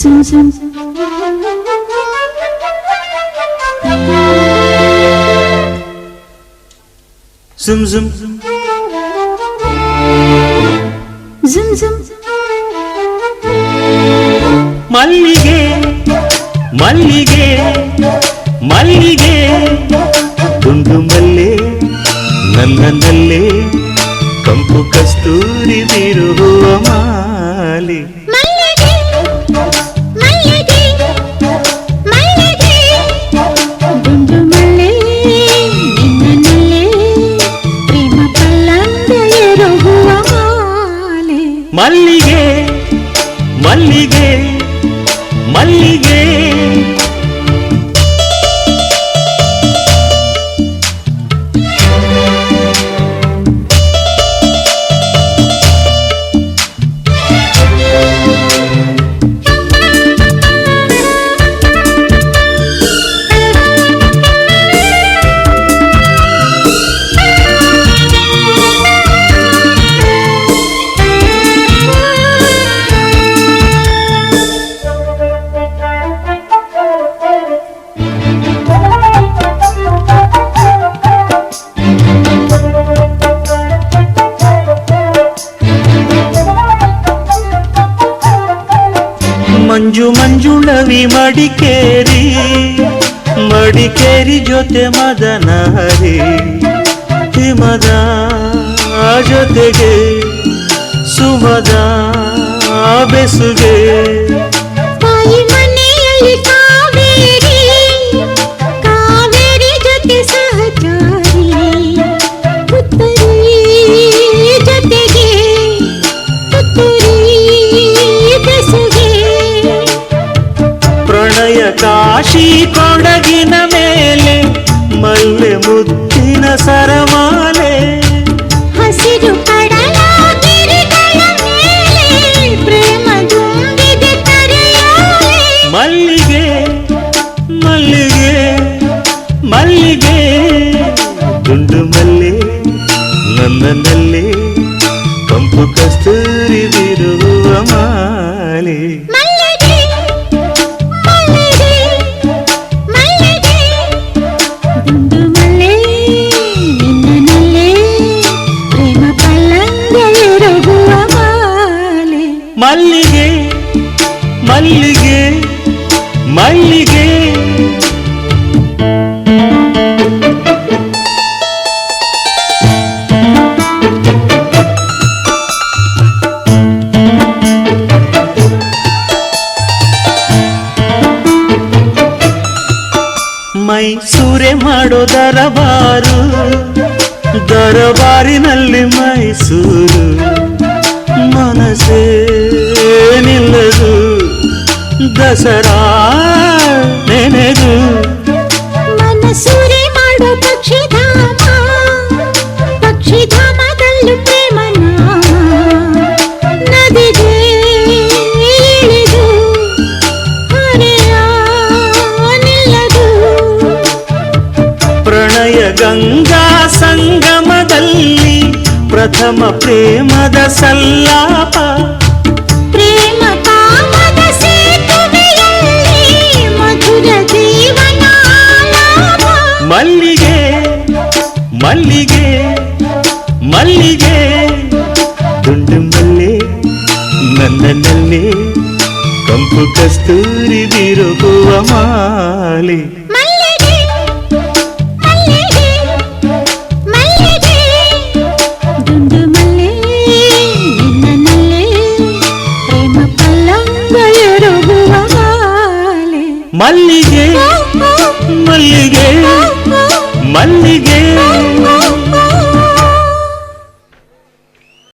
sim, sim, sim. Zum zum zum zum zum ಮಲ್ಲಿಗೆ ಮಲ್ಲಿಗೆ ಮಲ್ಲಿಗೆ ದುಂಡು ಮಲ್ಲೆ ನನ್ನ ನಲ್ಲೆ ಕಂಪು ಕಸ್ತೂರಿ ಬಿರುಗುವ ಮಾ மல்லிகே மல்லிகே. ಮಂಜು ಮಂಜುಳವಿ ಮಡಿಕೇರಿ ಮಡಿಕೇರಿ ಜೊತೆ ಮದನ ಹರಿ ಹಿಮದ ಜೊತೆಗೆ ಸುಮದ ಬೆಸುಗೆ. ಕೊಡಗಿನ ಮೇಲೆ ಮಲ್ಲೆ ಮುತ್ತಿನ ಸರಮಾಲೆ. ಹಸಿರು ಮಲ್ಲಿಗೆ ಮಲ್ಲಿಗೆ ಮಲ್ಲಿಗೆ. ದುಂಡು ಮಲ್ಲಿ ನಂದನಲ್ಲಿ ಕಂಪು ಕಸ್ತೂರಿ ಬಿರುವ ಮಾಲೆ. ಮಲ್ಲಿಗೆ ಮಲ್ಲಿಗೆ. ಮೈಸೂರೆ ಮಾಡೋ ದರಬಾರು ದರಬಾರಿನಲ್ಲಿ ಮೈಸೂರು. ದಸರಾ ನೆನೆದು ಮನಸೂರೆ ಮಾಡೋ ಪಕ್ಷಿಧಾಮ ಪಕ್ಷಿಧಾಮದಲ್ಲೂ ಪ್ರೇಮ ನಾಮ ನದಿಗೆ ಇಳಿದು ಹರೆಯ ನಿಲ್ಲದು ಪ್ರಣಯ ಗಂಗಾ ಸಂಗಮದಲ್ಲಿ ಪ್ರಥಮ ಪ್ರೇಮದ ಸಲ್ಲಾಪ ಮಲ್ಲಿಗೆ ಮಲ್ಲಿಗೆ ದುಂಡು ಮಲ್ಲೆ ನನ್ನಲ್ಲೇ ಕಂಪು ಕಸ್ತೂರಿ ಬಿರುಗುವ ಮಾಲೆ ಮಲ್ಲಿಗೆ ಮಲ್ಲಿಗೆ ಮಲ್ಲಿಗೆ ದುಂಡು ಮಲ್ಲೆ ನಿನ್ನನಲ್ಲೇ ಪ್ರೇಮ ಪಲ್ಲಂಗ ಎರಗುವ ಮಾಲೆ ಮಲ್ಲಿಗೆ ಓ, ಓ, ಮಲ್ಲಿಗೆ ಓ, ಓ. ಮಲ್ಲಿಗೆ